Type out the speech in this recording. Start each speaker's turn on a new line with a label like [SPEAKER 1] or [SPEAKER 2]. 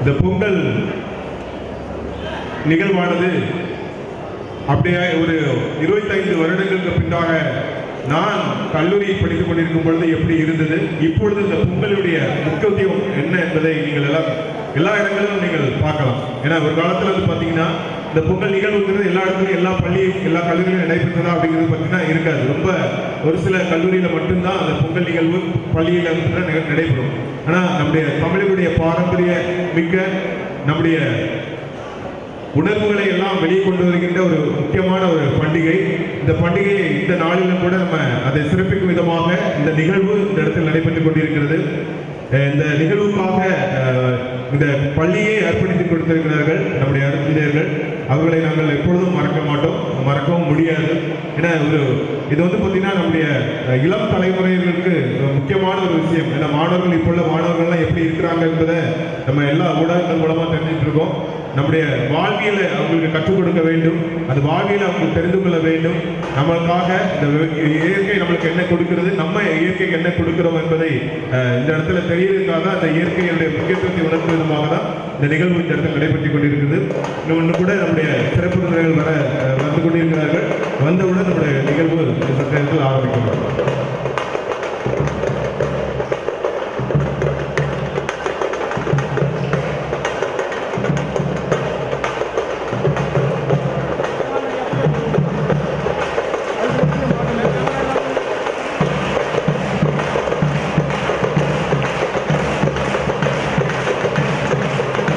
[SPEAKER 1] இந்த பொங்கல் நிகழ்வானது அப்படியே ஒரு இருபத்தைந்து வருடங்களுக்கு பின்னாக நான் கல்லூரி படித்துக் கொண்டிருக்கும் பொழுது எப்படி இருந்தது? இப்பொழுது இந்த பொங்கலுடைய முக்கியத்துவம் என்ன என்பதை நீங்கள் எல்லாம் எல்லா இடங்களிலும் நீங்கள் பார்க்கலாம். ஏன்னா ஒரு காலத்தில் வந்து பார்த்தீங்கன்னா இந்த பொங்கல் நிகழ்வுங்கிறது எல்லா இடத்துலையும் எல்லா பள்ளி எல்லா கல்லூரியிலும் நடைபெற்றதா அப்படிங்கிறது பார்த்தீங்கன்னா இருக்காது. ரொம்ப ஒரு சில கல்லூரியில் மட்டும்தான் அந்த பொங்கல் நிகழ்வு பள்ளியில் நடைபெறும். ஆனால் நம்முடைய தமிழருடைய பாரம்பரிய மிக்க நம்முடைய உணர்வுகளை எல்லாம் வெளியே கொண்டு வருகின்ற ஒரு முக்கியமான ஒரு பண்டிகை. இந்த பண்டிகையை இந்த நாளிலும் கூட நம்ம அதை சிறப்பிக்கும் விதமாக இந்த நிகழ்வு இந்த இடத்தில் நடைபெற்று கொண்டிருக்கிறது. இந்த நிகழ்வுக்காக இந்த பள்ளியை அர்ப்பணித்துக் கொடுத்திருக்கிறார்கள் நம்முடைய அருந்தியர்கள் அவர்களை நாங்கள் எப்பொழுதும் மறக்க மாட்டோம் மறக்கவும் முடியாது. ஏன்னா ஒரு இது வந்து பார்த்தீங்கன்னா நம்முடைய இளம் தலைமுறைகளுக்கு முக்கியமான ஒரு விஷயம். ஏன்னா மாணவர்கள் இப்போ உள்ள மாணவர்கள்லாம் எப்படி இருக்கிறாங்க என்பதை நம்ம எல்லா ஊடகங்கள் மூலமாக தெரிஞ்சுட்டு இருக்கோம். நம்முடைய வாழ்வியலை அவங்களுக்கு கற்றுக் கொடுக்க வேண்டும். அது வாழ்வியலை அவங்க தெரிந்து கொள்ள வேண்டும். நம்மளுக்காக இந்த இயற்கை நம்மளுக்கு என்ன கொடுக்கிறது நம்ம இயற்கைக்கு என்ன கொடுக்கிறோம் என்பதை இந்த இடத்துல தெரியறதுக்காக அந்த இயற்கையுடைய வளர்க்கும் விதமாக தான் இந்த நிகழ்வு இந்த இடத்தில் நடைபெற்றுக் கொண்டிருக்கிறது. இன்னும் கூட நம்முடைய சிறப்பு விருந்தினர்கள் வர அஹ், வந்து கொண்டிருக்கிறார்கள். வந்தவுடன் நம்முடைய நிகழ்வு சற்று நேரத்தில் ஆரம்பிக்கும்